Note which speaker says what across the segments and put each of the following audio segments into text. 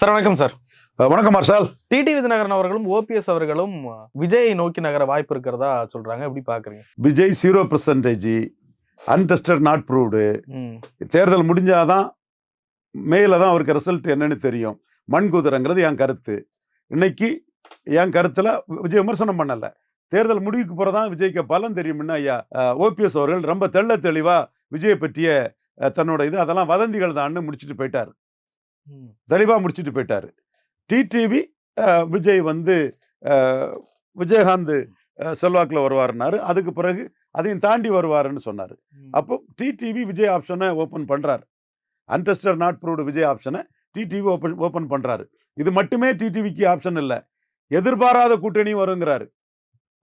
Speaker 1: Sir வணக்கம் sir.
Speaker 2: வணக்கம் Marshall.
Speaker 1: DD விதிநகரன் அவர்களும் ஓபிஎஸ் அவர்களும் விஜயை நோக்கி நகர வாய்ப்பு இருக்கிறதா சொல்றாங்க. எப்படி பாக்குறீங்க?
Speaker 2: Vijay zero percentage untested not proved தேர்தல் முடிஞ்சாதான் மேல தான் அவருக்கு ரிசல்ட் என்னன்னு தெரியும். மண் குதிரைங்கிறது என் கருத்து. இன்னைக்கு என் கருத்துல விஜய் விமர்சனம் பண்ணல. தேர்தல் முடிவுக்கு போறதான் விஜய்க்கு பலன் தெரியும்னு ஐயா ஓபிஎஸ் அவர்கள் ரொம்ப தெள்ள தெளிவா விஜயை பற்றிய தன்னோட இது அதெல்லாம் வதந்திகள் தான்னு முடிச்சுட்டு போயிட்டாரு.
Speaker 1: ம்,
Speaker 2: தெளிவா முடிச்சுட்டு போயிட்டாரு. டிடிவி விஜய் வந்து விஜயகாந்த் செல்வாக்குல வருவாருன்னாரு. அதுக்கு பிறகு அதையும் தாண்டி வருவாருன்னு சொன்னாரு. அப்போ டிடிவி விஜய் ஆப்ஷனை ஓப்பன் பண்றாரு. அன்டெஸ்டர் நாட் ப்ரூவ்டு விஜய் ஆப்ஷனை டிடிவி ஓப்பன் ஓப்பன் பண்றாரு. இது மட்டுமே டிடிவிக்கு ஆப்ஷன் இல்லை. எதிர்பாராத கூட்டணியும் வருங்கிறாரு.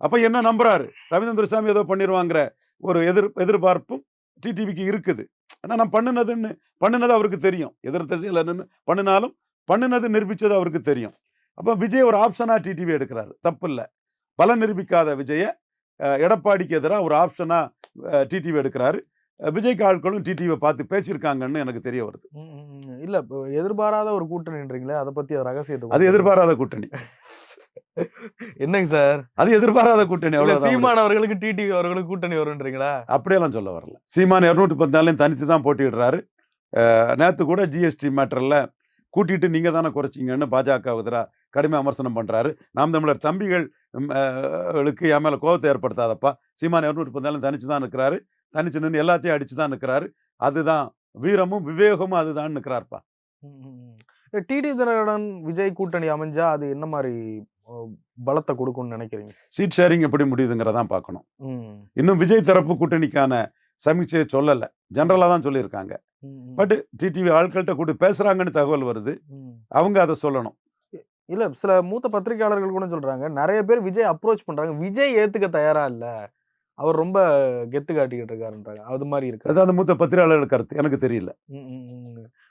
Speaker 2: அப்ப என்ன நம்புறாரு? ரவீந்திர சாமி ஏதோ பண்ணிடுவாங்கிற ஒரு எதிர் எதிர்பார்ப்பும் டிடிவிக்கு இருக்குது. ஆனா நான் பண்ணுனதுன்னு பண்ணுனது அவருக்கு தெரியும். எதிர் திசையில் நின்று பண்ணினாலும் பண்ணுனது நிரூபித்தது அவருக்கு தெரியும். அப்போ விஜய் ஒரு ஆப்ஷனா டிடிவி எடுக்கிறாரு. தப்பு இல்லை பலன் நிரூபிக்காத விஜயை அஹ், எடப்பாடிக்கு எதிராக ஒரு ஆப்ஷனா டிடிவி எடுக்கிறாரு. அஹ், விஜய்க்கு ஆட்களும் டிடிவியை பார்த்து பேசியிருக்காங்கன்னு எனக்கு தெரிய வருது.
Speaker 1: இல்ல இப்ப எதிர்பாராத ஒரு கூட்டணின்றீங்களே அதை பத்தி ஒரு ரகசியத்தை
Speaker 2: அது எதிர்பாராத கூட்டணி.
Speaker 1: என்னங்க சார்?
Speaker 2: அது எதிர்பாராத கூட்டணி அவ்வளவுதான்
Speaker 1: சீமான் அவர்களுக்கு டிடிவி அவர்களுக்கு கூட்டணி வரும்ன்றீங்களா
Speaker 2: அப்படியெல்லாம் சொல்ல வரல. சீமான் இரநூத்தி பதினாலையும் தனித்து தான் போட்டியிடுறாரு. அஹ், நேத்து கூட ஜிஎஸ்டி மேட்டரில் கூட்டிட்டு நீங்க தானே குறைச்சிங்கன்னு பாஜக எதிராக கடுமை விமர்சனம் பண்றாரு. நாம் தமிழர் தம்பிகள் களுக்கு என் மேல கோபத்தை ஏற்படுத்தாதப்பா. சீமான் இரநூத்தி பதினாலும் தனிச்சு தான் நிற்கிறாரு தனிச்சு நின்று எல்லாத்தையும் அடிச்சு தான் நிற்கிறாரு அதுதான் வீரமும் விவேகமும் அதுதான் நிற்கிறாருப்பா
Speaker 1: டிடி தினகரன் விஜய் கூட்டணி அமைஞ்சா அது என்ன மாதிரி பலத்தை கொடுக்கும்னு நினைக்கிறீங்க?
Speaker 2: சீட் ஷேரிங் எப்படி முடியுதுங்கிறதான் பார்க்கணும். இன்னும் விஜய் தரப்பு கூட்டணிக்கான சமீட்சையை சொல்லலை. ஜென்ரலாக தான் சொல்லியிருக்காங்க. பட் டிடிவி ஆட்கள்கிட்ட கூட்டு பேசுறாங்கன்னு தகவல் வருது. அவங்க அதை சொல்லணும்.
Speaker 1: இல்ல சில மூத்த பத்திரிகையாளர்கள் கூட சொல்றாங்க. நிறைய பேர் விஜய் அப்ரோச் பண்றாங்க. விஜய் ஏத்துக்க தயாரா இல்ல. அவர் ரொம்ப கெத்து காட்டிக்கிட்டு இருக்காருன்றாங்க. அது மாதிரி இருக்கு.
Speaker 2: அது அந்த மூத்த பத்திரிகையாளர்கள் கருத்து. எனக்கு தெரியல.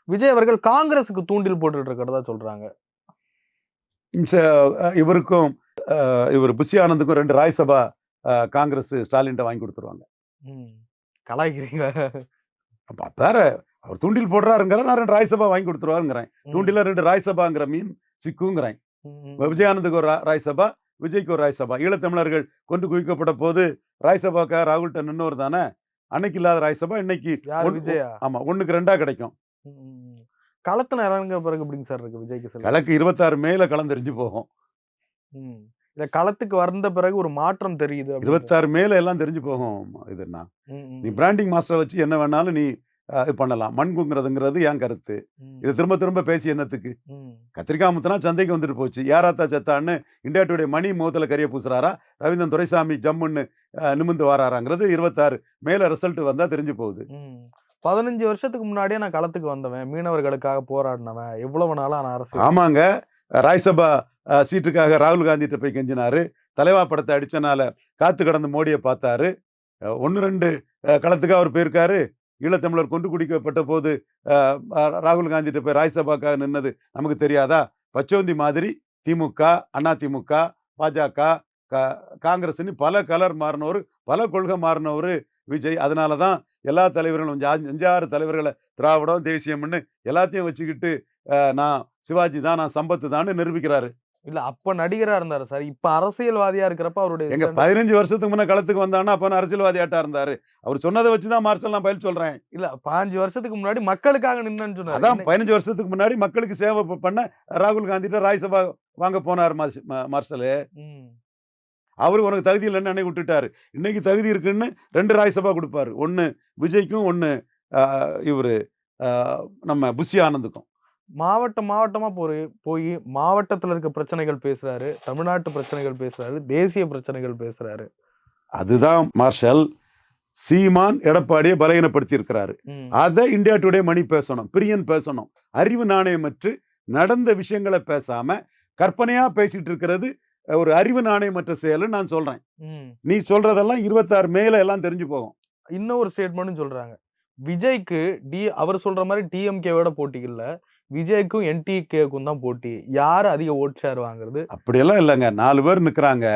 Speaker 1: விஜய் அவர்கள் காங்கிரஸுக்கு தூண்டில் போட்டுட்டு இருக்கிறதா சொல்றாங்க.
Speaker 2: இவருக்கும் இவர் புஷி ஆனந்துக்கும் ரெண்டு ராய்சபா அஹ், காங்கிரஸ் ஸ்டாலின்ட்ட வாங்கி கொடுத்துருவாங்க.
Speaker 1: ம். கலாய்க்கிறீங்க.
Speaker 2: அப்ப வேற அவர் தூண்டில் போடுறாருங்கிற நான் ரெண்டு ராய்சபா வாங்கி கொடுத்துருவாருங்கிறேன். தூண்டில ரெண்டு ராய்சபாங்கிற மீன் இப்ப விஜயானந்துக்கு ஒரு ரா- ராய்சபா விஜய்க்கு ஒரு ராய்சபா ஈழத்தமிழர்கள் கொண்டு குவிக்கப்பட்ட போது ராய்சபாக்கா ராகுல்ட்ட நின்னவர் தானே? அன்னைக்கு இல்லாத ராய்சபா இன்னைக்கு
Speaker 1: விஜயா?
Speaker 2: ஆமா ஒண்ணுக்கு ரெண்டா கிடைக்கும்.
Speaker 1: களத்துல இறங்குற பிறகு எப்படிங்க சார் இருக்கு விஜய்க்கு செல்வம்
Speaker 2: கிழக்கு இருபத்தாறு மேல கலந்தெரிஞ்சு போகும்.
Speaker 1: இல்ல களத்துக்கு வந்த பிறகு ஒரு மாற்றம் தெரியுது
Speaker 2: இருபத்தாறு மேல எல்லாம் தெரிஞ்சு போகும்
Speaker 1: ம்,
Speaker 2: நீ பிராண்டிங் மாஸ்டரை வச்சு என்ன வேணாலும் நீ பண்ணலாம். மண்குங்கிறதுங்கிறது என் கருத்து? இது திரும்ப திரும்ப பேசி என்னத்துக்கு. கத்திரிக்காய் முத்தனா சந்தைக்கு வந்துட்டு போச்சு. யாராத்தா செத்தான்னு இந்தியா டுடே மணி முகத்தில் கரிய பூசுறாரா? ரவீந்திரன் துரைசாமி ஜம்முன்னு அஹ், நிமிர்ந்து வாராராங்கிறது இருபத்தாறு. மேல ரிசல்ட் வந்தா தெரிஞ்சு போகுது.
Speaker 1: பதினஞ்சு வருஷத்துக்கு முன்னாடியே நான் களத்துக்கு வந்தவன். மீனவர்களுக்காக போராடினவன். எவ்வளவு நாளா நான் அரசு
Speaker 2: ஆமாங்க. ராய்சபா அஹ், சீட்டுக்காக ராகுல் காந்திகிட்ட போய் கெஞ்சினாரு. தலைவா படத்தை அடிச்சனால காத்து கடந்த மோடியை பார்த்தாரு. ஒன்று ரெண்டு களத்துக்கு அவர் போயிருக்காரு. ஈழத்தமிழர் கொண்டு குடிக்கப்பட்ட போது ராகுல் காந்திகிட்ட போய் ராய்சபாக்காக நின்னது நமக்கு தெரியாதா? பச்சோந்தி மாதிரி திமுக அண்ணா திமுக பாஜக கா காங்கிரஸ்னு பல கலர் மாறினவர் பல கொள்கை மாறினவர் விஜய். அதனால தான் எல்லா தலைவர்களும் அஞ்சு அஞ்சாறு தலைவர்களை திராவிடம் தேசியம்னு எல்லாத்தையும் வச்சுக்கிட்டு நான் சிவாஜி தான் நான் சம்பத்து தான்னு நிரூபிக்கிறாரு.
Speaker 1: இல்ல அப்ப நடிகரா இருந்தாரு சார். இப்ப அரசியல்வாதியா இருக்கிறப்ப அவருடைய
Speaker 2: எங்க பதினஞ்சு வருஷத்துக்கு முன்ன களத்துக்கு வந்தான்னா அப்ப அரசியல்வாதியாட்டா இருந்தாரு. அவர் சொன்னதை வச்சுதான் மார்ஷல் நான் பயில் சொல்றேன்.
Speaker 1: இல்ல பாஞ்சு வருஷத்துக்கு முன்னாடி மக்களுக்காக நின்னு சொன்னாரு.
Speaker 2: அதான் பதினஞ்சு வருஷத்துக்கு முன்னாடி மக்களுக்கு சேவை பண்ண ராகுல் காந்திட்ட ராஜ்சபா வாங்க போனார் மார்ஷல். அவரு உனக்கு தகுதி இல்லைன்னு அன்னைக்கு விட்டுட்டாரு. இன்னைக்கு தகுதி இருக்குன்னு ரெண்டு ராஜ்சபா கொடுப்பாரு. ஒன்னு விஜய்க்கும் ஒன்னு இவரு நம்ம புஷி ஆனந்துக்கும்.
Speaker 1: மாவட்டம் மாவட்டமா போய் போய் மாவட்டத்துல இருக்க பிரச்சனைகள் பேசுறாரு தமிழ்நாட்டு பிரச்சனைகள் பேசுறாரு தேசிய பிரச்சனைகள் பேசுறாரு.
Speaker 2: அதுதான் மார்ஷல் சீமான் எடப்பாடியை பலகீனப்படுத்தி இருக்கிறாரு. அதை இந்தியா டுடே மணி பேசணும் பிரியன் பேசணும் அறிவு நாணயமற்று நடந்த விஷயங்களை பேசாம கற்பனையா பேசிட்டு இருக்கிறது ஒரு அறிவு நாணயமற்ற செயல்னு நான் சொல்றேன். நீ சொல்றதெல்லாம் இருபத்தாறு மேல எல்லாம் தெரிஞ்சு போகும்.
Speaker 1: இன்னொரு ஸ்டேட்மெண்ட்டும் சொல்றாங்க. விஜய்க்கு டி அவர் சொல்ற மாதிரி டிஎம்கேவோட போட்டி இல்ல விஜய்க்கும் என்டிகேக்கும் தான் போட்டி. யார் அதிக ஓட் ஷேர் வாங்குறது?
Speaker 2: அப்படியெல்லாம் இல்லைங்க. நாலு பேர் நிற்கிறாங்க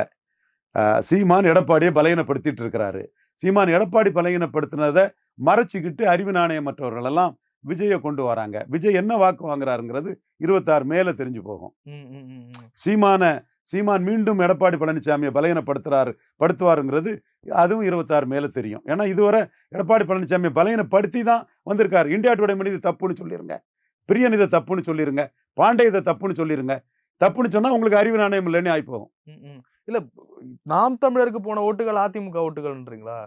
Speaker 2: சீமான் எடப்பாடியை பலகீனப்படுத்திட்டு இருக்கிறாரு. சீமான் எடப்பாடி பலகீனப்படுத்தினதை மறைச்சிக்கிட்டு அறிவு நாணயமற்றவர்கள் எல்லாம் விஜயை கொண்டு வராங்க. விஜய் என்ன வாக்கு வாங்குறாருங்கிறது இருபத்தாறு மேல தெரிஞ்சு போகும். சீமான சீமான் மீண்டும் எடப்பாடி பழனிசாமியை பலையனப்படுத்துறாரு படுத்துவாருங்கிறது அதுவும் இருபத்தாறு மேல தெரியும். ஏன்னா இதுவரை எடப்பாடி பழனிசாமியை பலையனப்படுத்தி தான் வந்திருக்காரு. இந்தியா டுடே மணி இது தப்புன்னு சொல்லிருங்க. பிரியன் இதை தப்புன்னு சொல்லிருங்க. பாண்டே இதை தப்புன்னு சொல்லிருங்க. தப்புன்னு சொன்னா உங்களுக்கு அறிவு நாணயம் இல்லைன்னு ஆகி போகும்.
Speaker 1: ம், ம். இல்ல நாம் தமிழருக்கு போன ஓட்டுகள் அதிமுக ஓட்டுகள்ன்றீங்களா?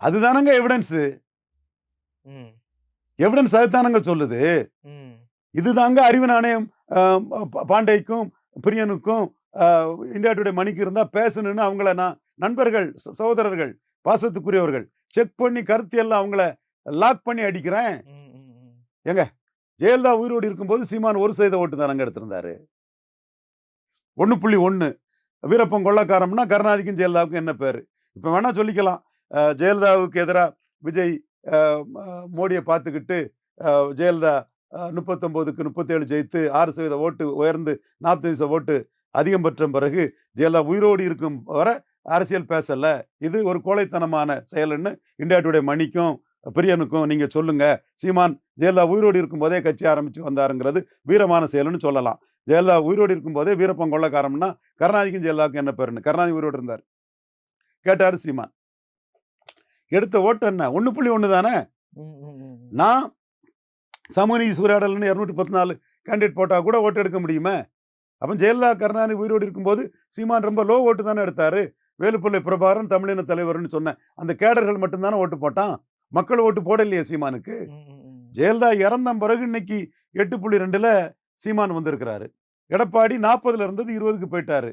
Speaker 2: அதுதானங்க எவிடன்ஸ் எவிடன்ஸ் அதுதானங்க சொல்லுது. இதுதாங்க அறிவு நாணயம். பாண்டேக்கும் பிரியனுக்கும் இந்தியா டுடே மணிக்கு இருந்தா பேசணும்னு அவங்கள நான் நண்பர்கள் சகோதரர்கள் பாசத்துக்குரியவர்கள் செக் பண்ணி கருத்து எல்லாம் அவங்கள லாக் பண்ணி அடிக்கிறேன்.
Speaker 1: ம்.
Speaker 2: ஜெயலலிதா உயிரோடு இருக்கும்போது சீமான் ஒரு சதவீத ஓட்டு தானங்க எடுத்திருந்தாரு. ஒன்று புள்ளி ஒன்று வீரப்பன் கொள்ளக்காரம்னா கருணாதிக்கும் ஜெயலலிதாவுக்கும் என்ன பேர்? இப்போ வேணால் சொல்லிக்கலாம். ஜெயலலிதாவுக்கு எதிராக விஜய் மோடியை பார்த்துக்கிட்டு ஜெயலலிதா முப்பத்தொம்போதுக்கு முப்பத்தேழு ஜெயித்து ஆறு சதவீத ஓட்டு உயர்ந்து நாற்பது சதவீத ஓட்டு அதிகம் பெற்ற பிறகு ஜெயலலிதா உயிரோடு இருக்கும் வரை அரசியல் பேசல. இது ஒரு கோழைத்தனமான செயல்னு இந்தியா டுடே மணிக்கும் பிரியனுக்கும் நீங்க சொல்லுங்க. சீமான் ஜெயலலிதா உயிரோடு இருக்கும்போதே கட்சி ஆரம்பிச்சு வந்தாருங்கிறது வீரமான செயல்னு சொல்லலாம். ஜெயலலிதா உயிரோடு இருக்கும்போதே வீரப்பன் கொள்ளக்காரம்னா கருணாநிதிக்கும் ஜெயலலிதாவுக்கும் என்ன பேருன்னு கருணாநிதி உயிரோடு இருந்தார். கேட்டாரு சீமான். எடுத்த ஓட்டு என்ன? ஒன்று புள்ளி ஒன்று தானே. நான் சமூக நீதி சூறையாடல்னு இரநூத்தி பத்து நாலு கேண்டிடேட் போட்டால் கூட ஓட்டு எடுக்க முடியுமே? அப்போ ஜெயலலிதா கருணாநிதி உயிரோடு இருக்கும்போது சீமான் ரொம்ப லோ ஓட்டு தானே எடுத்தாரு. வேலுப்பிள்ளை பிரபாகரன் தமிழின தலைவர்னு சொன்ன அந்த கேடர்கள் மட்டும்தானே ஓட்டு போட்டான்? மக்கள் ஓட்டு போடலையே சீமானுக்கு. ஜெயலலிதா இறந்த பிறகு இன்னைக்கு எட்டு புள்ளி ரெண்டுல சீமான் வந்திருக்கிறாரு. எடப்பாடி நாற்பதுல இருந்தது இருபதுக்கு போயிட்டாரு.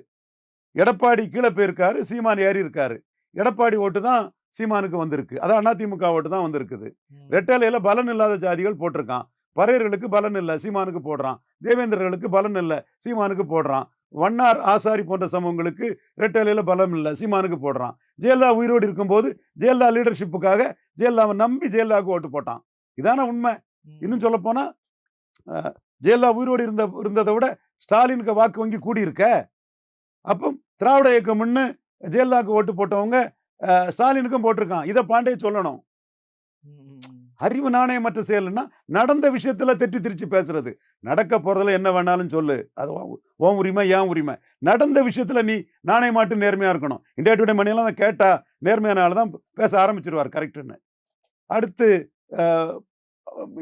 Speaker 2: எடப்பாடி கீழே போயிருக்காரு சீமான் ஏறி இருக்காரு. எடப்பாடி ஓட்டு தான் சீமானுக்கு வந்திருக்கு. அதான் அதிமுக ஓட்டு தான் வந்திருக்குது. ரெட்டலையில பலன் இல்லாத ஜாதிகள் போட்டிருக்கான். பறையர்களுக்கு பலன் இல்லை சீமானுக்கு போடுறான். தேவேந்திரர்களுக்கு பலன் இல்லை சீமானுக்கு போடுறான். வண்ணார் ஆசாரி போன்ற சமூகங்களுக்கு ரெட்டலையில பலம் இல்லை சீமானுக்கு போடுறான். ஜெயலலிதா உயிரோடு இருக்கும்போது ஜெயலலிதா லீடர்ஷிப்புக்காக ஜெயலலிதாவை நம்பி ஜெயலலிதாவுக்கு ஓட்டு போட்டான். இதான உண்மை. இன்னும் சொல்ல போனா ஜெயலலிதா உயிரோடு இருந்த இருந்ததை விட ஸ்டாலினுக்கு வாக்கு வங்கி கூடியிருக்க. அப்போ திராவிட இயக்கம்னு ஜெயலலிதாவுக்கு ஓட்டு போட்டவங்க ஸ்டாலினுக்கும் போட்டிருக்கான். இதை பாண்டே சொல்லணும். அறிவு நாணயமற்ற செயல்னா நடந்த விஷயத்துல தெட்டி திரிச்சு பேசுறது. நடக்க போறதுல என்ன வேணாலும் சொல்லு. அது உன் உரிமை ஏன் உரிமை? நடந்த விஷயத்துல நீ நாணயமாட்டு நேர்மையா இருக்கணும். இந்தியா டுடே மணியெல்லாம் கேட்டா நேர்மையான ஆள் தான் பேச ஆரம்பிச்சிருவார் கரெக்டுன்னு. அடுத்து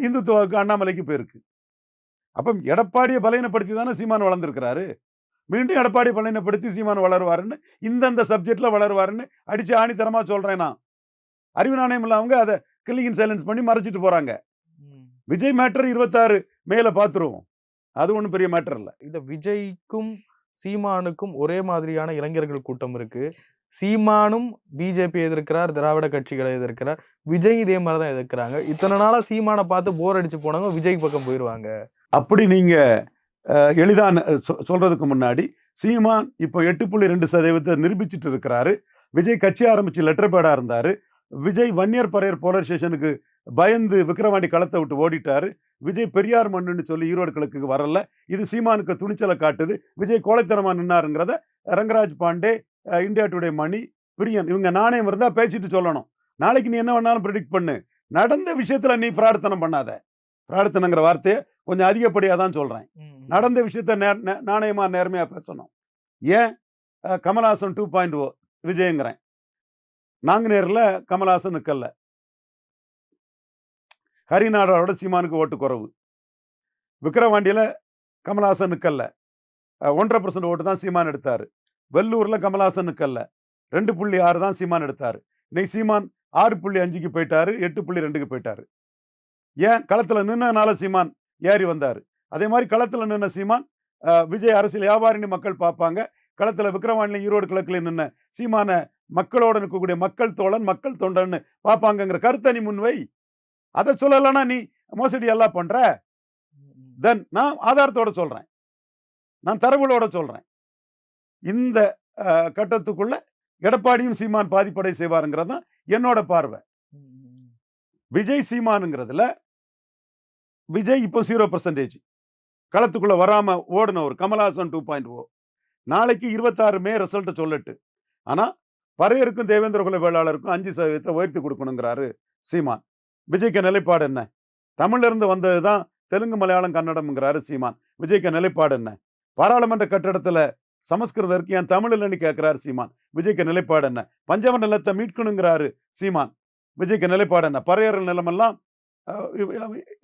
Speaker 2: இந்துத்துவாவுக்கு அண்ணாமலைக்கு போயிருக்கு. அப்போ எடப்பாடியை பலையனப்படுத்தி தானே சீமான் வளர்ந்துருக்கிறாரு? மீண்டும் எடப்பாடி பலையனப்படுத்தி சீமான் வளருவாருன்னு இந்தந்த சப்ஜெக்ட்ல வளருவாருன்னு அடிச்சு ஆணித்தரமா சொல்றேன் நான். அறிவு நாணயம் இல்லாமங்க அதை கில்லிங் சைலன்ஸ் பண்ணி மறைச்சிட்டு போறாங்க.
Speaker 1: ம்.
Speaker 2: விஜய் மேட்டர் இருபத்தாறு மேல பார்த்துருவோம் அது ஒன்றும் பெரிய மேட்டர் இல்லை.
Speaker 1: இல்ல விஜய்க்கும் சீமானுக்கும் ஒரே மாதிரியான இளைஞர்கள் கூட்டம் இருக்கு. சீமானும் பிஜேபி எதிர்க்கிறார் திராவிட கட்சிகளை எதிர்க்கிறார். விஜய் இதே மாதிரி தான் எதிர்க்கிறாங்க. இத்தனை நாளாக சீமானை பார்த்து போர் அடிச்சு போனவங்க விஜய் பக்கம் போயிடுவாங்க
Speaker 2: அப்படி நீங்க எளிதான சொ- சொல்றதுக்கு முன்னாடி சீமான் இப்போ எட்டு புள்ளி ரெண்டு சதவீதத்தை நிரூபிச்சிட்டு இருக்கிறாரு. விஜய் கட்சி ஆரம்பிச்சு லெட்டர் பேடா இருந்தாரு. விஜய் வன்னியர் பறையர் போலர் ஸ்டேஷனுக்கு பயந்து விக்ரவாண்டி களத்தை விட்டு ஓடிட்டாரு. விஜய் பெரியார் மண்ணுன்னு சொல்லி ஈரோடு கிழக்கு வரல. இது சீமானுக்கு துணிச்சலை காட்டுது. விஜய் கோழைத்தனமா நின்னாருங்கிறத ரங்கராஜ் பாண்டே இந்தியா டுடே மணி பிரியன். இவங்க நாணயம் இருந்தா பேசிட்டு சொல்லணும். நாளைக்கு நீ என்ன வேணாலும் ப்ரிடிக்ட் பண்ணு. நடந்த விஷயத்துல நீ பிரார்த்தனம் பண்ணாத. பிரார்த்தனைங்கிற வார்த்தையை கொஞ்சம் அதிகப்படியாக தான்
Speaker 1: ம்.
Speaker 2: நடந்த விஷயத்த நே நே- நாணயமா நேர்மையா பேசணும். ஏன்? கமல்ஹாசன் டூ பாயிண்ட் ஓ விஜயங்கிறேன். நாங்குநேரில் கமல்ஹாசன் நிற்கல ஹரிநாடாவோட சீமானுக்கு ஓட்டு குறைவு. விக்கிரவாண்டியில் கமல்ஹாசன் நிற்கல ஒன்றரை பர்சன்ட் ஓட்டு தான் சீமான் எடுத்தார். வெள்ளூரில் கமல்ஹாசன் நிற்கல ரெண்டு புள்ளி ஆறு தான் சீமான் எடுத்தார். இன்னைக்கு சீமான் ஆறு புள்ளி அஞ்சுக்கு போயிட்டாரு எட்டு புள்ளி ரெண்டுக்கு போயிட்டாரு. ஏன்? களத்தில் நின்னனால சீமான் ஏறி வந்தார். அதே மாதிரி களத்தில் நின்ன சீமான் விஜய் அரசியல் வியாபாரின்னு மக்கள் பார்ப்பாங்க. களத்தில் விக்கிரவாண்டில ஈரோடு கிழக்குல நின்ன சீமான மக்களோட இருக்கக்கூடிய மக்கள் தோழன் மக்கள் தொண்டன்னு பார்ப்பாங்கங்கிற கருத்தை நீ முன்வை அதை சொல்லலைன்னா நீ மோசடி எல்லாம்
Speaker 1: ம்.
Speaker 2: தென் நான் ஆதாரத்தோட சொல்றேன். நான் தரவுகளோட சொல்றேன். இந்த கட்டத்துக்குள்ள எடப்பாடியும் சீமான் பாதிப்படை செய்வாருங்கிறது தான் என்னோட பார்வை. விஜய் சீமானுங்கிறதுல விஜய் இப்போ ஜீரோ பர்சன்டேஜ் களத்துக்குள்ள வராம ஓடினவர் கமல்ஹாசன் டூ பாயிண்ட் ஓ நாளைக்கு இருபத்தாறு மே ரிசல்ட்டை சொல்லட்டு. ஆனா பறையருக்கும் தேவேந்திர குல வேளாளருக்கும் அஞ்சு சதவீதத்தை உயர்த்தி கொடுக்கணுங்கிறாரு சீமான். விஜய்க்கு நிலைப்பாடு என்ன? தமிழ்ல இருந்து வந்தது தான் தெலுங்கு மலையாளம் கன்னடம்ங்கிறாரு சீமான். விஜய்க்கு நிலைப்பாடு என்ன? பாராளுமன்ற கட்டடத்துல சமஸ்கிருதம் இருக்கு. என் தமிழ் இல்லைன்னு கேட்கிறாரு சீமான். விஜய்க்கு நிலைப்பாடு என்ன? பஞ்சம நிலத்தை மீட்கணுங்கிறாரு சீமான். விஜய்க்கு நிலைப்பாடு என்ன? பறையர் நிலமெல்லாம்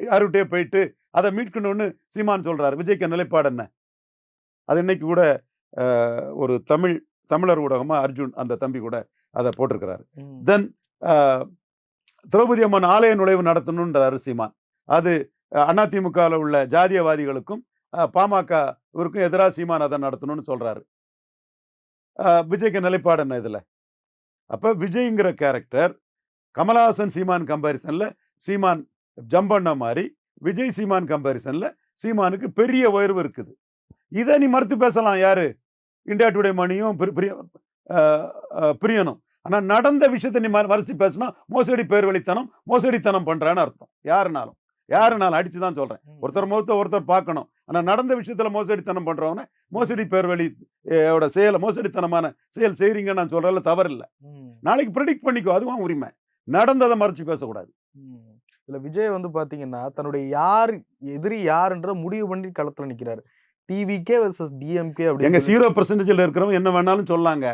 Speaker 2: யாருகிட்டயே போயிட்டு அதை மீட்கணும்னு சீமான் சொல்றாரு. விஜய்க்கு நிலைப்பாடு என்ன? அது இன்னைக்கு கூட ஒரு தமிழ் தமிழர் ஊடகமா அர்ஜுன் அந்த தம்பி கூட அதை போட்டிருக்கிறாரு. தென் திரௌபதி அம்மன் ஆலய நுழைவு நடத்தணுன்றாரு சீமான். அது அதிமுகவில் உள்ள ஜாதியவாதிகளுக்கும் பாமக இவருக்கும் எதிராக சீமான் அதை நடத்தணும்னு சொல்றாரு. அஹ், விஜய்க்கு நிலைப்பாடு என்ன இதுல? அப்ப விஜய்ங்கிற கேரக்டர் கமலஹாசன் சீமான் கம்பேரிசன்ல சீமான் ஜம்ப் பண்ண மாதிரி விஜய் சீமான் கம்பேரிசன்ல சீமானுக்கு பெரிய உயர்வு இருக்குது. இதை நீ மறுத்து பேசலாம். யாரு? இந்தியா டுடே மணியும் பிரியனும். ஆனா நடந்த விஷயத்தை நீ மறு- மறுத்து பேசினா மோசடி பேர்வழித்தனம் மோசடித்தனம் பண்றான்னு அர்த்தம். யாருனாலும். யாருனாலும் அடிச்சு தான் சொல்றேன்.
Speaker 1: ம்.
Speaker 2: ஒருத்தர் முகத்தை ஒருத்தர் பார்க்கணும். ஆனா நடந்த விஷயத்துல மோசடித்தனம் பண்றவன மோசடி பேர்வழி ஓட செயலை மோசடித்தனமான செயல் செய்றீங்கன்னு நான் சொல்றதுல தவறு இல்லை
Speaker 1: ம்.
Speaker 2: நாளைக்கு ப்ரெடிக்ட் பண்ணிக்கோ அதுவும் உரிமை. நடந்ததை மறைச்சு பேசக்கூடாது.
Speaker 1: இதுல விஜய் வந்து பாத்தீங்கன்னா தன்னுடைய யார் எதிரி யாருன்றத முடிவு பண்ணி களத்துல நிக்கிறாரு. டிவிகே வர்சஸ் டிஎம்கே
Speaker 2: எங்க
Speaker 1: அப்படின்னு சொல்லி-
Speaker 2: ஜீரோ பர்சன்டேஜில் இருக்கிறவங்க என்ன வேணாலும் சொல்லாங்க.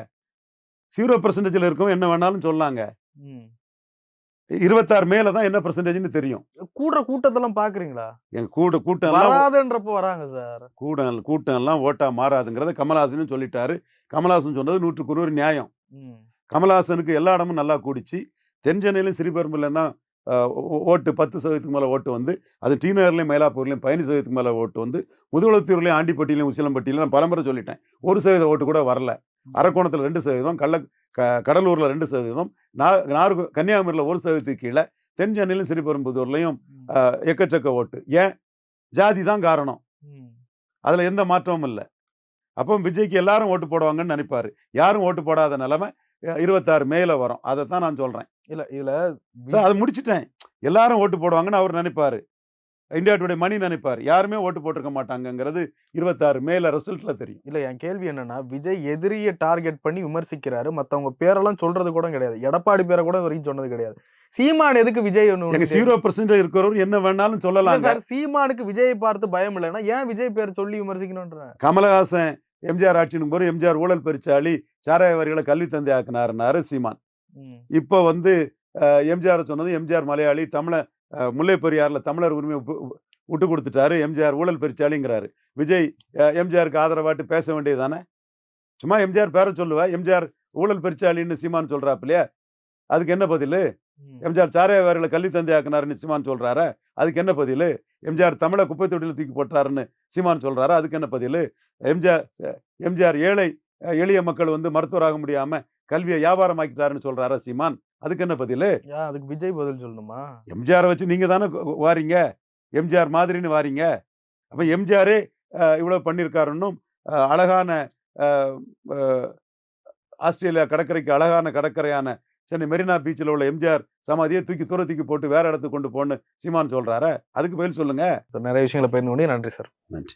Speaker 2: ஜீரோ பர்சன்டேஜில் இருக்கவங்க என்ன வேணாலும் சொல்லாங்க. இருபத்தாறு மேல தான் என்ன பர்சன்டேஜ்னு தெரியும்.
Speaker 1: கூடுற கூட்டத்தெல்லாம் பாக்குறீங்களா?
Speaker 2: எங்க கூட கூட்டம்
Speaker 1: வராதுன்றப்ப வராங்க சார்.
Speaker 2: கூட்டம் கூட்டம் எல்லாம் ஓட்டா மாறாதுங்கிறத கமலஹாசனும் சொல்லிட்டாரு. கமலஹாசன் சொன்னது நூற்றுக்கு நூறு நியாயம். கமலஹாசனுக்கு எல்லா இடமும் நல்லா கூடிச்சு. தென்சென்னையிலும் ஸ்ரீபெரும்புலையும் தான் ஓட்டு பத்து சதவீதத்துக்கு மேலே ஓட்டு வந்து அது டி நகர்லையும் மயிலாப்பூர்லையும் பதினஞ்சு சதவீதத்துக்கு மேலே ஓட்டு வந்து முதுகுளத்தூர்லையும் ஆண்டிப்பட்டியிலையும் உசிலம்பட்டியிலும் நான் பலமுறை சொல்லிட்டேன். ஒரு சதவீத ஓட்டு கூட வரல. அரக்கோணத்தில் ரெண்டு சதவீதம் கள்ள க கடலூரில் ரெண்டு சதவீதம் நா நார்கு கன்னியாகுமரியில் ஒரு சதவீதத்துக்கு கீழே தென் சென்னையிலும் ஸ்ரீபெரும்புதூர்லையும்
Speaker 1: ம்.
Speaker 2: அஹ், எக்கச்சக்க ஓட்டு. ஏன்? ஜாதி தான் காரணம். அதில் எந்த மாற்றமும் இல்லை. அப்போ விஜய்க்கு எல்லாரும் ஓட்டு போடுவாங்கன்னு நினைப்பாரு. யாரும் ஓட்டு போடாத நிலைமை இருபத்தாறு மேல வரும். அதை தான் நான் சொல்கிறேன்
Speaker 1: இல்ல இதுல
Speaker 2: அதை முடிச்சிட்டேன். எல்லாரும் ஓட்டு போடுவாங்கன்னு அவர் நினைப்பாரு. இந்தியா டுடே மணி நினைப்பார். யாருமே ஓட்டு போட்டிருக்க மாட்டாங்கங்கிறது இருபத்தாறு மேல ரிசல்ட்ல தெரியும்.
Speaker 1: இல்ல என் கேள்வி என்னன்னா விஜய் எதிரிய டார்கெட் பண்ணி விமர்சிக்கிறாரு. மத்தவங்க பேரெல்லாம் சொல்றது கூட கிடையாது. எடப்பாடி பேரை கூட வரைக்கும் சொன்னது கிடையாது. சீமான் எதுக்கு விஜய் ஒண்ணு
Speaker 2: ஜீரோ பர்சன்டேஜ் இருக்கிறவர் என்ன வேணாலும் சொல்லலாங்க.
Speaker 1: சார் சீமானுக்கு விஜயை பார்த்து பயம் இல்லைன்னா ஏன் விஜய் பேர் சொல்லி விமர்சிக்கணும்ன்ற
Speaker 2: கமலஹாசன் எம்ஜிஆர் ஆட்சியின் போது எம்ஜிஆர் ஊழல் பெருச்சாளி சாராயவாரிகளை கல்வி தந்தை ஆக்கினாருனாரு சீமான். இப்போ வந்து எம்ஜிஆர் சொன்னது எம்ஜிஆர் மலையாளி தமிழ முல்லை பெரியார்ல தமிழர் உரிமை விட்டு- கொடுத்துட்டாரு. எம்ஜிஆர் ஊழல் பெருச்சாளிங்கிறாரு. விஜய் எம்ஜிஆருக்கு ஆதரவாட்டு பேச வேண்டியதுதானே? சும்மா எம்ஜிஆர் பேரை சொல்லுவா. எம்ஜிஆர் ஊழல் பெருச்சாளின்னு சீமான் சொல்றாப்புலையா அதுக்கு என்ன பதில். எம்ஜிஆர் சாராயவாரிகளை கல்வி தந்தை ஆக்கினாருன்னு சீமான் சொல்றாரா? அதுக்கு என்ன பதில்? எம்ஜிஆர் தமிழை குப்பை தொட்டியில் தூக்கி போட்டாருன்னு சீமான் சொல்றாரா? அதுக்கு என்ன பதில்? எம்ஜிஆர் எம்ஜிஆர் ஏழை எளிய மக்கள் வந்து மருத்துவராக முடியாம கல்வியை வியாபாரமாக்கிட்டாருன்னு சொல்றாரா சீமான்? அதுக்கு என்ன பதில்?
Speaker 1: அதுக்கு விஜய் பதில் சொல்லணுமா?
Speaker 2: எம்ஜிஆரை வச்சு நீங்க தானே வாரீங்க? எம்ஜிஆர் மாதிரின்னு வாரீங்க? அப்ப எம்ஜிஆரே அஹ், இவ்வளவு பண்ணியிருக்காருன்னும் அழகான ஆஸ்திரேலியா கடற்கரைக்கு அழகான கடற்கரையான சென்னை மெரினா பீச்சில் உள்ள எம்ஜிஆர் சமாதியை தூக்கி தூர தூக்கி போட்டு வேற இடத்துக்கு கொண்டு போன்னு சீமான் சொல்றாரா. அதுக்கு பதில் சொல்லுங்க.
Speaker 1: சார் நிறைய விஷயங்களை பயிர்ந்து கொண்டு நன்றி சார்.
Speaker 2: நன்றி.